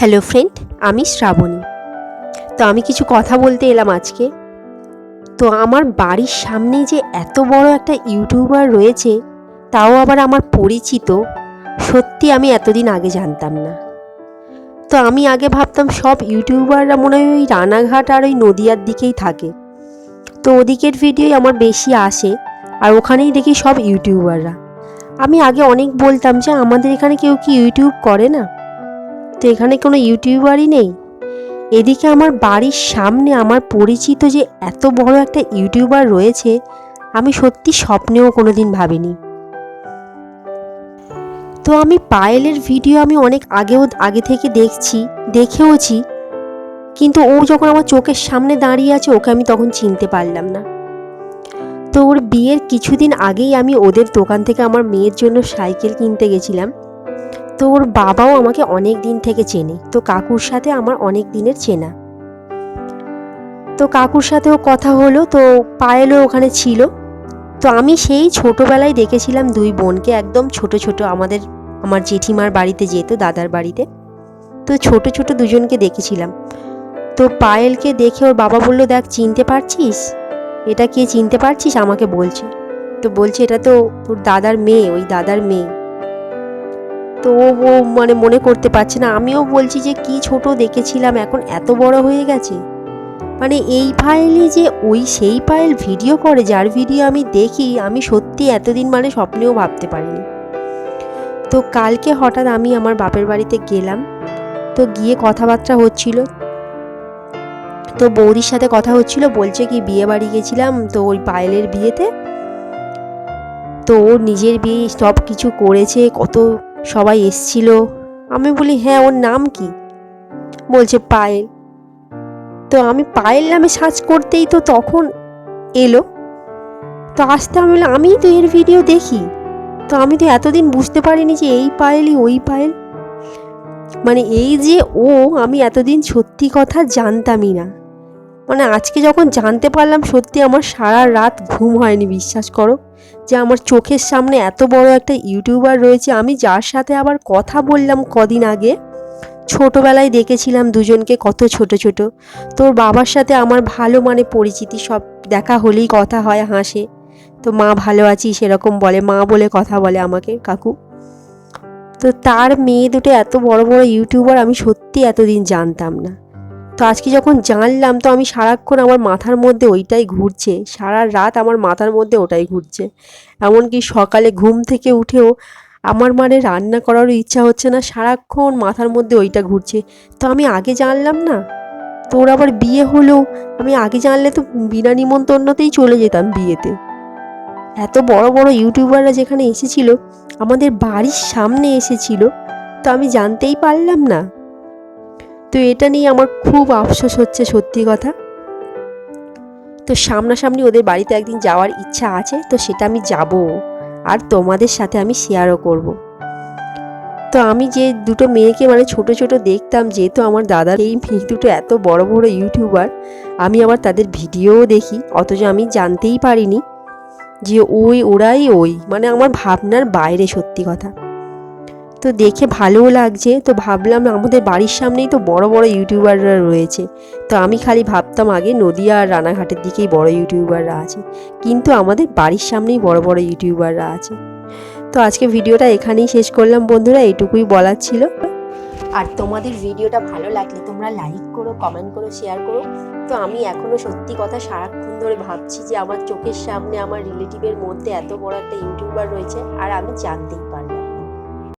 Hello friend আমি শ্রাবণী। তো আমি কিছু কথা বলতে এলাম আজকে। তো আমার বাড়ির সামনে যে এত বড় একটা ইউটিউবার রয়েছে, তাও আবার আমার পরিচিত, সত্যি আমি এতদিন আগে জানতাম না। তো আমি আগে ভাবতাম সব ইউটিউবাররা মনে হয় ওই রানাঘাট আর ওই নদিয়ার দিকেই থাকে। তো ওদিকের ভিডিওই আমার বেশি আসে, আর ওখানেই দেখি সব ইউটিউবাররা। আমি আগে অনেক বলতাম যে আমাদের এখানে কেউ কি ইউটিউব করে না? তো এখানে কোনো ইউটিউবারই নেই। এদিকে আমার বাড়ির সামনে আমার পরিচিত যে এত বড় একটা ইউটিউবার রয়েছে, আমি সত্যি স্বপ্নেও কোনো দিন ভাবিনি। তো আমি পায়েলের ভিডিও আমি অনেক আগেও, আগে থেকে দেখছি, দেখেওছি, কিন্তু ও যখন আমার চোখের সামনে দাঁড়িয়ে আছে, ওকে আমি তখন চিনতে পারলাম না। তো ওর বিয়ের কিছুদিন আগেই আমি ওদের দোকান থেকে আমার মেয়ের জন্য সাইকেল কিনতে গেছিলাম। তো ওর বাবাও আমাকে অনেক দিন থেকে চেনে। তো কাকুর সাথে আমার অনেক দিনের চেনা। তো কাকুর সাথেও কথা হলো, তো পায়েলও ওখানে ছিল। তো আমি সেই ছোটোবেলায় দেখেছিলাম দুই বোনকে একদম ছোট ছোট আমাদের, আমার জেঠিমার বাড়িতে যেত, দাদার বাড়িতে। তো ছোট ছোট দুজনকে দেখেছিলাম। তো পায়েলকে দেখে ওর বাবা বলল, দেখ, চিনতে পারছিস? এটা কে চিনতে পারছিস? আমাকে বলছে। তো বলছে, এটা তো তোর দাদার মেয়ে, ওই দাদার মেয়ে। তো ও মানে মনে করতে পারছে না। আমিও বলছি যে, কি ছোট দেখেছিলাম, এখন এত বড় হয়ে গেছে। মানে এই ফাইলই যে, ওই সেই ফাইল ভিডিও করে, যার ভিডিও আমি দেখি, আমি সত্যি এতদিন মানে স্বপ্নেও ভাবতে পারিনি। তো কালকে হঠাৎ আমি আমার বাপের বাড়িতে গেলাম, তো গিয়ে কথাবার্তা হচ্ছিল। তো বৌদির সাথে কথা হচ্ছিল, বলছে কি, বিয়ে বাড়ি গেছিলাম, তো ওই পায়েলের বিয়েতে। তো ওর নিজের বিয়ে সব কিছু করেছে, কত সবাই এসছিল। আমি বলি হ্যাঁ ওর নাম কি? বলছে, পায়েল। তো আমি পায়েল নামে সার্চ করতেই তো তখন এলো। তো আসতে আমি বললাম, আমিই তো এর ভিডিও দেখি। তো আমি তো এতদিন বুঝতে পারিনি যে এই পায়েলই ওই পায়েল। মানে এই যে ও, আমি এতদিন সত্যি কথা জানতামই না। মানে আজকে যখন জানতে পারলাম সত্যি আমার সারা রাত ঘুম হয়নি, বিশ্বাস করো। যে আমার চোখের সামনে এত বড় একটা ইউটিউবার রয়েছে, আমি যার সাথে আবার কথা বললাম কদিন আগে, ছোটোবেলায় দেখেছিলাম দুজনকে কত ছোট ছোট। তোর বাবার সাথে আমার ভালো মানে পরিচিতি, সব দেখা হলেই কথা হয়, হাসে। তো মা ভালো আছি, সেরকম বলে, মা বলে কথা বলে আমাকে, কাকু। তো তার মেয়ে দুটো এত বড় বড় ইউটিউবার, আমি সত্যি এতদিন জানতাম না। তো আজকে যখন জানলাম, তো আমি সারাক্ষণ আমার মাথার মধ্যে ওইটাই ঘুরছে। সারা রাত আমার মাথার মধ্যে ওটাই ঘুরছে। এমনকি সকালে ঘুম থেকে উঠেও আমার মানে রান্না করারও ইচ্ছা হচ্ছে না, সারাক্ষণ মাথার মধ্যে ওইটা ঘুরছে। তো আমি আগে জানলাম না? তোর আবার বিয়ে হলো? আমি আগে জানলে তো বিনা নিমন্ত্রণতেই চলে যেতাম বিয়েতে। এত বড় বড় ইউটিউবাররা যেখানে এসেছিল, আমাদের বাড়ির সামনে এসেছিল, তো আমি জানতেই পারলাম না। তো এটা নিয়ে আমার খুব আফসোস হচ্ছে সত্যি কথা। তো সামনাসামনি ওদের বাড়িতে একদিন যাওয়ার ইচ্ছা আছে, তো সেটা আমি যাব। আর তোমাদের সাথে আমি শেয়ারও করব। তো আমি যে দুটো মেয়েকে মানে ছোট ছোট দেখতাম, যেহেতু আমার দাদার এই মেয়ে দুটো এত বড় বড় ইউটিউবার আমি আবার তাদের ভিডিওও দেখি। অথচ আমি জানতেই পারিনি যে ওই ওরাই ওই। মানে আমার ভাবনার বাইরে সত্যি কথা। তো দেখে ভালোও লাগছে। তো ভাবলাম আমাদের বাড়ির সামনেই তো বড় বড় ইউটিউবাররা রয়েছে। তো আমি খালি ভাবতাম আগে নদিয়া আর রানাঘাটের দিকেই বড় ইউটিউবাররা আছে। কিন্তু আমাদের বাড়ির সামনেই বড় বড় ইউটিউবাররা আছে। তো আজকে ভিডিওটা এখানেই শেষ করলাম বন্ধুরা, এইটুকুই বলার ছিল। আর তোমাদের ভিডিওটা ভালো লাগলে তোমরা লাইক করো, কমেন্ট করো, শেয়ার করো। তো আমি এখনও সত্যি কথা সারাক্ষণ ধরে ভাবছি যে আমার চোখের সামনে আমার রিলেটিভের মধ্যে এত বড় একটা ইউটিউবার রয়েছে। আর আমি জানতেই